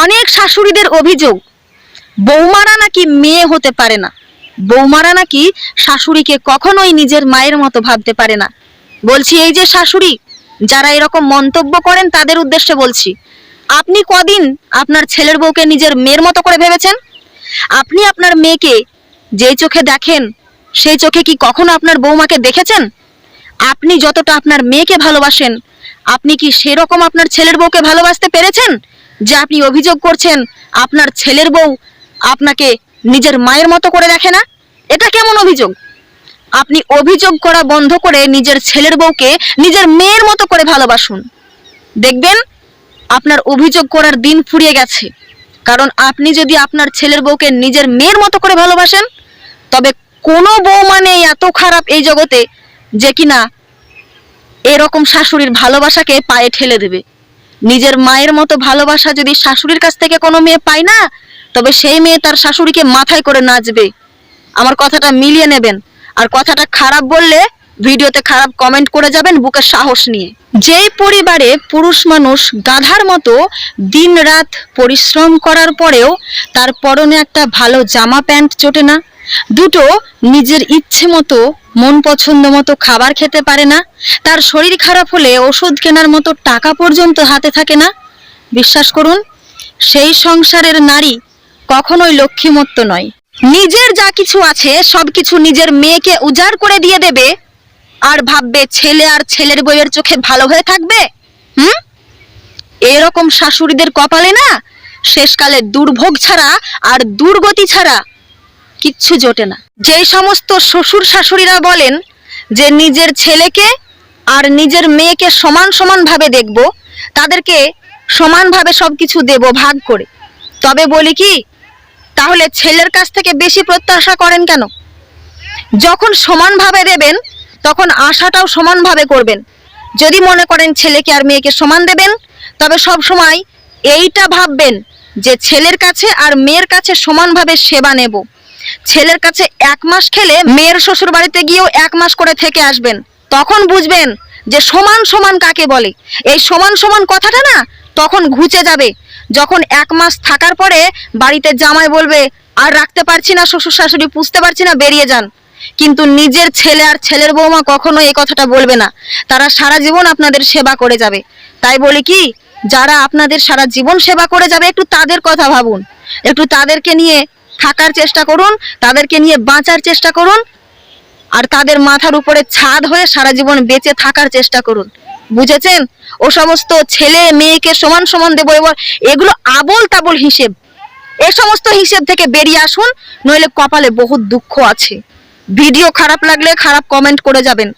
অনেক শাশুড়িদের অভিযোগ, বৌমারা নাকি মেয়ে হতে পারে না। বৌমারা নাকি শাশুড়িকে কখনোই নিজের মায়ের মতো ভাবতে পারে না। বলছি, এই যে শাশুড়ি, যারা এরকম মন্তব্য করেন তাদের উদ্দেশ্যে বলছি, আপনি কদিন আপনার ছেলের বউকে নিজের মেয়ের মতো করে ভেবেছেন? আপনি আপনার মেয়েকে যেই চোখে দেখেন, সেই চোখে কি কখনো আপনার বৌমাকে দেখেছেন? আপনি যতটা আপনার মেয়েকে ভালোবাসেন, আপনি কি সেরকম আপনার ছেলের বউকে ভালোবাসতে পেরেছেন? যে আপনি অভিযোগ করছেন আপনার ছেলের বউ আপনাকে নিজের মায়ের মতো করে দেখে না? এটা কেমন অভিযোগ? আপনি অভিযোগ করা বন্ধ করে নিজের ছেলের বউকে নিজের মেয়ের মতো করে ভালোবাসুন। দেখবেন, আপনার অভিযোগ করার দিন ফুরিয়ে গেছে। কারণ আপনি যদি আপনার ছেলের বউকে নিজের মেয়ের মতো করে ভালোবাসেন, তবে কোনো বউ মানে এত খারাপ এই জগতে যে কিনা এরকম শাশুড়ির ভালোবাসাকে পায়ে ঠেলে দেবে। নিজের মায়ের মতো ভালোবাসা যদি শাশুড়ির কাছ থেকে কোনো মেয়ে পায় না, তবে সেই মেয়ে তার শাশুড়িকে মাথায় করে নাচবে। আমার কথাটা মিলিয়ে নেবেন। আর কথাটা খারাপ বললে ভিডিওতে খারাপ কমেন্ট করে যাবেন বুকে সাহস নিয়ে। যেই পরিবারে পুরুষ মানুষ গাধার মতো দিন রাত পরিশ্রম করার পরেও তার পরনে একটা ভালো জামা প্যান্ট জোটে না, দুটো নিজের ইচ্ছে মতো, মন পছন্দ মতো খাবার খেতে পারে না, তার শরীর খারাপ হলে ওষুধ কেনার মতো টাকা পর্যন্ত হাতে থাকে না, বিশ্বাস করুন, সেই সংসারের নারী কখনোই লক্ষ্মীমত্ত নয়। নিজের যা কিছু আছে সবকিছু নিজের মেয়েকে উজাড় করে দিয়ে দেবে আর ভাববে ছেলে আর ছেলের বইয়ের চোখে ভালো হয়ে থাকবে? হুম? এরকম শাশুড়িদের কপালে না শেষকালে দুর্ভোগ ছাড়া আর দুর্গতি ছাড়া কিচ্ছু জোটে না। যেই সমস্ত শ্বশুর শাশুড়িরা বলেন যে নিজের ছেলেকে আর নিজের মেয়েকে সমান সমান ভাবে দেখব, তাদেরকে সমানভাবে সবকিছু দেব ভাগ করে। তবে বলি কি, তাহলে ছেলের কাছ থেকে বেশি প্রত্যাশা করেন কেন? যখন সমানভাবে দেবেন তখন আশাটাও সমানভাবে করবেন। যদি মনে করেন ছেলেকে আর মেয়েকে সমান দেবেন, তবে সব সময় এইটা ভাববেন যে ছেলের কাছে আর মেয়ের কাছে সমানভাবে সেবা নেব। ছেলের কাছে এক মাস খেলে মেয়ের শ্বশুর বাড়িতে গিয়েও এক মাস করে থেকে আসবেন। তখন বুঝবেন যে সমান সমান কাকে বলে। এই সমান সমান কথাটা না তখন ঘুচে যাবে। যখন এক মাস থাকার পরে বাড়িতে জামাই বলবে, আর রাখতে পারছি না শ্বশুর শাশুড়ি পুষতে পারছি না, বেরিয়ে যান। কিন্তু নিজের ছেলে আর ছেলের বৌমা কখনো এই কথাটা বলবে না। তারা সারা জীবন আপনাদের সেবা করে যাবে। তাই বলি কি, যারা আপনাদের সারা জীবন সেবা করে যাবে, একটু তাদের কথা ভাবুন। একটু তাদেরকে নিয়ে থাকার চেষ্টা করুন, তাদেরকে নিয়ে বাঁচার চেষ্টা করুন, আর তাদের মাথার উপরে ছাদ হয়ে সারা জীবন বেঁচে থাকার চেষ্টা করুন। বুঝেছেন? ও সমস্ত ছেলে মেয়েকে সমান সমান দেবো, এবার এগুলো আবল তাবল হিসেব। এ সমস্ত হিসেব থেকে বেরিয়ে আসুন, নইলে কপালে বহুত দুঃখ আছে। ভিডিও খারাপ লাগলে খারাপ কমেন্ট করে যাবেন।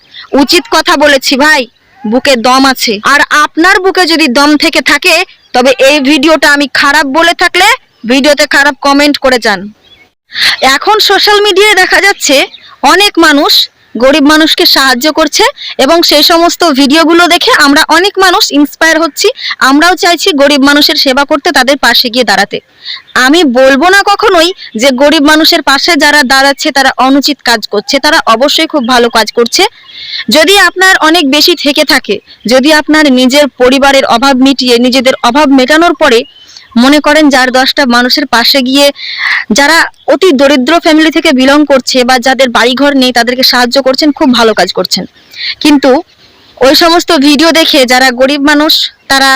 উচিত কথা বলেছি ভাই, বুকে দম আছে। আর আপনার বুকে যদি দম থেকে থাকে, তবে এই ভিডিওটা আমি খারাপ বলে থাকলে ভিডিওতে খারাপ কমেন্ট করে যান। এখন সোশ্যাল মিডিয়ায় দেখা যাচ্ছে, অনেক মানুষ গরিব মানুষকে সাহায্য করছে এবং সেই সমস্ত ভিডিওগুলো দেখে আমরা অনেক মানুষ ইন্সপায়ার হচ্ছি। আমরাও চাইছি গরিব মানুষের সেবা করতে তাদের পাশে গিয়ে দাঁড়াতে। আমি বলব না কখনোই যে গরিব মানুষের পাশে যারা দাঁড়াচ্ছে, তারা অনুচিত কাজ করছে, তারা অবশ্যই খুব ভালো কাজ করছে। যদি আপনার অনেক বেশি থেকে থাকে, যদি আপনার নিজের পরিবারের অভাব মিটিয়ে, নিজেদের অভাব মেটানোর পরে মনে করেন যার দশটা মানুষের পাশে গিয়ে যারা অতি দরিদ্র ফ্যামিলি থেকে বিলং করছে বা যাদের বাড়িঘর নেই তাদেরকে সাহায্য করছেন, খুব ভালো কাজ করছেন। কিন্তু ওই সমস্ত ভিডিও দেখে যারা গরিব মানুষ, তারা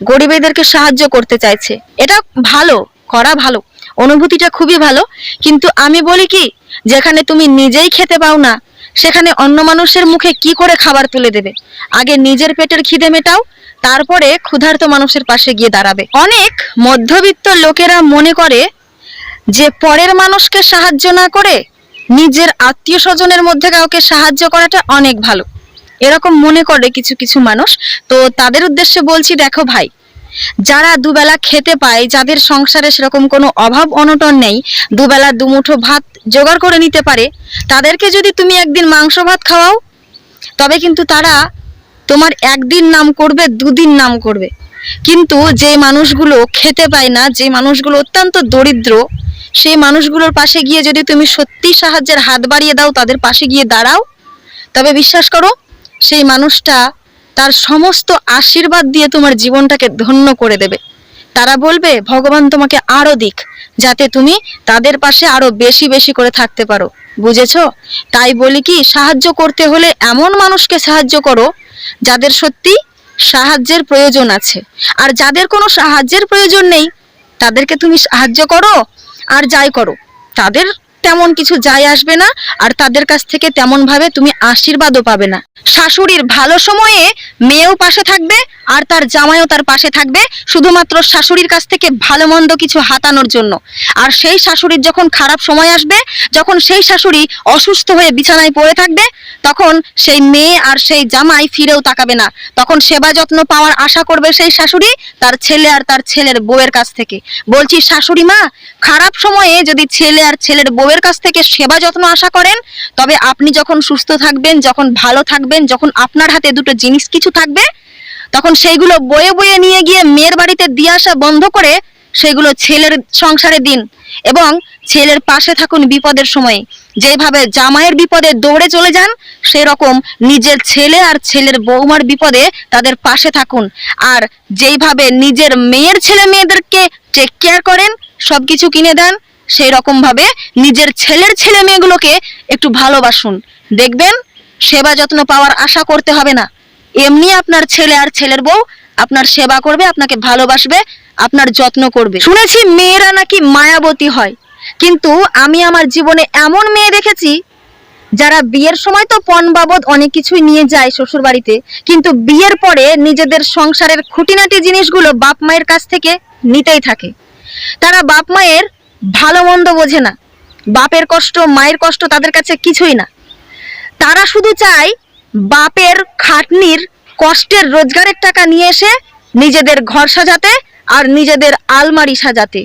গরিবেদেরকে সাহায্য করতে চাইছে। এটা ভালো, করা ভালো, অনুভূতিটা খুবই ভালো। কিন্তু আমি বলি কি, যেখানে তুমি নিজেই খেতে পাও না সেখানে অন্য মানুষের মুখে কি করে খাবার তুলে দেবে? আগে নিজের পেটের খিদে মেটাও, তারপরে ক্ষুধার্ত মানুষের পাশে গিয়ে দাঁড়াবে। অনেক মধ্যবিত্ত লোকেরা মনে করে যে পরের মানুষকে সাহায্য না করে নিজের আত্মীয় স্বজনের মধ্যে কাউকে সাহায্য করাটা অনেক ভালো। এরকম মনে করে কিছু কিছু মানুষ। তো তাদের উদ্দেশ্যে বলছি, দেখো ভাই যারা দুবেলা খেতে পায়, যাদের সংসারে সেরকম কোনো অভাব অনটন নেই, দুবেলা দুমুঠো ভাত জোগাড় করে নিতে পারে, তাদেরকে যদি তুমি একদিন মাংস ভাত খাওয়াও, তবে কিন্তু তারা তোমার একদিন নাম করবে, দুদিন নাম করবে। কিন্তু যে মানুষগুলো খেতে পায় না, যে মানুষগুলো অত্যন্ত দরিদ্র, সেই মানুষগুলোর পাশে গিয়ে যদি তুমি সত্যি সাহায্যের হাত বাড়িয়ে দাও, তাদের পাশে গিয়ে দাঁড়াও, তবে বিশ্বাস করো, সেই মানুষটা তার সমস্ত আশীর্বাদ দিয়ে তোমার জীবনটাকে ধন্য করে দেবে। তারা বলবে, ভগবান তোমাকে আরও দিক, যাতে তুমি তাদের পাশে আরও বেশি বেশি করে থাকতে পারো। বুঝেছ? তাই বলি কি, সাহায্য করতে হলে এমন মানুষকে সাহায্য করো, যাদের সত্যি সাহায্যের প্রয়োজন আছে। আর যাদের কোনো সাহায্যের প্রয়োজন নেই, তাদেরকে তুমি সাহায্য করো আর যাই করো। তাদের তেমন কিছু যায় আসবে না, আর তাদের কাছ থেকে তেমন ভাবে তুমি আশীর্বাদও পাবে না। শাশুড়ির ভালো সময়ে মেয়েও পাশে থাকবে আর তার জামাইও তার পাশে থাকবে, শুধুমাত্র শাশুড়ির কাছ থেকে ভালো মন্দ কিছু হাতানোর জন্য। আর সেই শাশুড়ির যখন খারাপ সময় আসবে, যখন সেই শাশুড়ি অসুস্থ হয়ে বিছানায় পড়ে থাকবে, তখন সেই মেয়ে আর সেই জামাই ফিরেও তাকাবে না। তখন সেবা যত্ন পাওয়ার আশা করবে সেই শাশুড়ি তার ছেলে আর তার ছেলের বউয়ের কাছ থেকে। বলছি, শাশুড়ি মা, খারাপ সময়ে যদি ছেলে আর ছেলের বউয়ের কাছ থেকে সেবা যত্ন আশা করেন, তবে আপনি যখন সুস্থ থাকবেন, যখন ভালো থাকবেন যখন আপনার হাতে দুটো জিনিস কিছু থাকবে, তখন সেইগুলো বয়ে বয়ে নিয়ে গিয়ে মেয়ের বাড়িতে দিয়ে আসা বন্ধ করে সেগুলো ছেলের সংসারে দিন এবং ছেলের পাশে থাকুন বিপদের সময়ে। যেভাবে জামাইয়ের বিপদে দৌড়ে চলে যান, সেরকম নিজের ছেলে আর ছেলের বৌমার বিপদে তাদের পাশে থাকুন। আর যেইভাবে নিজের মেয়ের ছেলে মেয়েদেরকে টেক কেয়ার করেন সব কিছু কিনে দেন সেই রকম ভাবে নিজের ছেলের ছেলে মেয়েগুলোকে একটু ভালোবাসুন। দেখবেন সেবা যত্ন পাওয়ার আশা করতে হবে না। এমনি আপনার ছেলে আর ছেলের বউ আপনার সেবা করবে, আপনাকে ভালোবাসবে, আপনার যত্ন করবে। শুনেছি মেয়েরা নাকি মায়াবতী হয়। কিন্তু আমি আমার জীবনে এমন মেয়ে দেখেছি, যারা বিয়ের সময় তো পণ বাবদ অনেক কিছুই নিয়ে যায় শ্বশুর বাড়িতে কিন্তু বিয়ের পরে নিজেদের সংসারের খুঁটিনাটি জিনিসগুলো বাপ মায়ের কাছ থেকে নিতেই থাকে। তারা বাপ মায়ের ভালো মন্দ বোঝে না। বাপের কষ্ট, মায়ের কষ্ট তাদের কাছে কিছুই না। তারা শুধু চায় বাপের খাটনির কষ্টের রোজগারের টাকা নিয়ে এসে নিজেদের ঘর সাজাতে আর নিজেদের আলমারি সাজাতে।